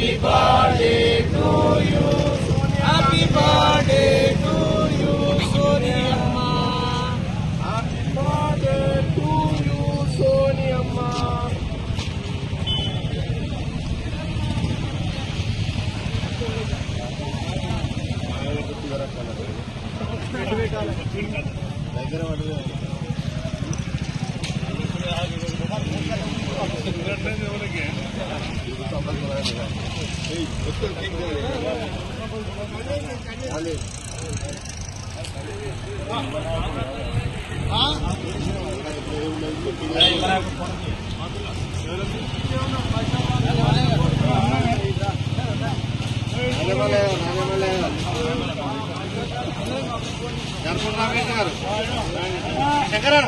happy birthday to you happy birthday to you Soniamma happy Shankara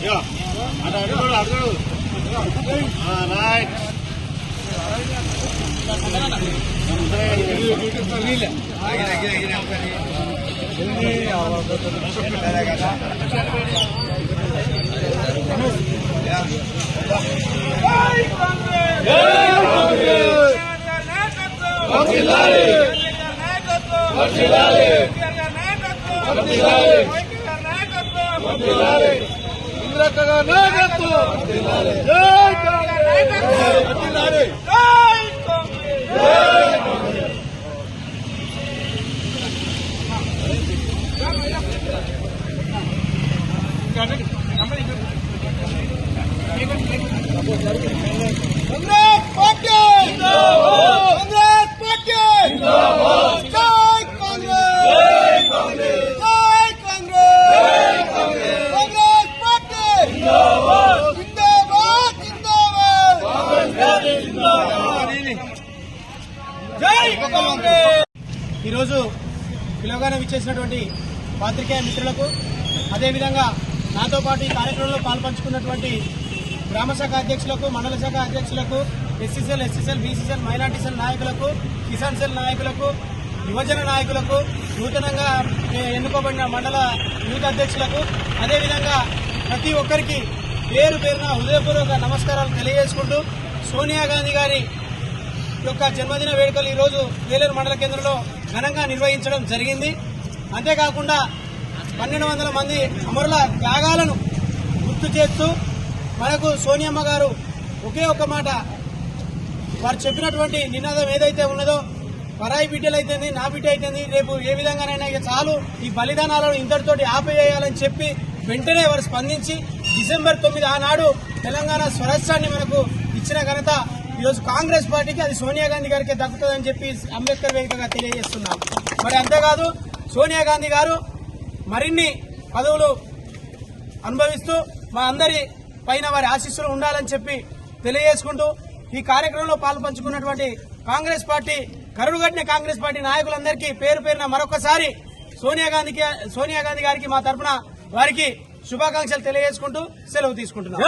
to you సోనియమ్మ ఇంద్రకగా నాయకత్వం జై Congress Congress party Congress party జై Congress జై Congress Congress party జిందాబాద్ జిందాబాద్ జై కాంగ్రెస్ ఈరోజు పిలవగానే విచ్చేసినటువంటి పాత్రికేయ మిత్రులకు అదేవిధంగా నాతో పాటు ఈ కార్యక్రమంలో పాల్పంచుకున్నటువంటి గ్రామ శాఖ అధ్యక్షులకు మండల శాఖ అధ్యక్షులకు SCCL SCCL BCCL minority cell నాయకులకు కిసాన్ సెల్ నాయకులకు యువజన నాయకులకు నూతనంగా ఎన్నుకోబడిన మండల యూత్ అధ్యక్షులకు అదేవిధంగా ప్రతి ఒక్కరికి పేరు పేరున హృదయపూర్వక నమస్కారాలు తెలియజేసుకుంటూ సోనియా గాంధీ గారి యొక్క జన్మదిన వేడుకలు ఈరోజు వేలేరు మండల కేంద్రంలో ఘనంగా నిర్వహించడం జరిగింది. అంతేకాకుండా పన్నెండు వందల మంది అమరుల త్యాగాలను గుర్తు చేస్తూ మనకు సోనియమ్మ గారు ఒకే ఒక్క మాట. వారు చెప్పినటువంటి నినాదం ఏదైతే ఉన్నదో పరాయి బిడ్డలైతుంది నా బిడ్డ అయితేంది రేపు ఏ విధంగానైనా ఇక చాలు. ఈ బలిదానాలను ఇంతటితోటి ఆపేయాలని చెప్పి వెంటనే వారు స్పందించి డిసెంబర్ తొమ్మిది ఆనాడు తెలంగాణ స్వరాష్ట్రాన్ని మనకు ఇచ్చిన ఘనత ఈరోజు కాంగ్రెస్ పార్టీకి అది సోనియా గాంధీ గారికి దక్కుతుందని చెప్పి అంబేద్కర్ వేదికగా తెలియజేస్తున్నాం. మరి అంతేకాదు సోనియా గాంధీ గారు మరిన్ని పదవులు అనుభవిస్తూ మా అందరి పైన వారి ఆశీస్సులు ఉండాలని చెప్పి తెలియజేసుకుంటూ ఈ కార్యక్రమంలో పాల్పంచుకున్నటువంటి కాంగ్రెస్ పార్టీ కరుడుగట్టిన కాంగ్రెస్ పార్టీ నాయకులందరికీ పేరు పేరున మరొకసారి సోనియా గాంధీకి సోనియా గాంధీ గారికి మా తరఫున వారికి శుభాకాంక్షలు తెలియజేసుకుంటూ సెలవు తీసుకుంటున్నాం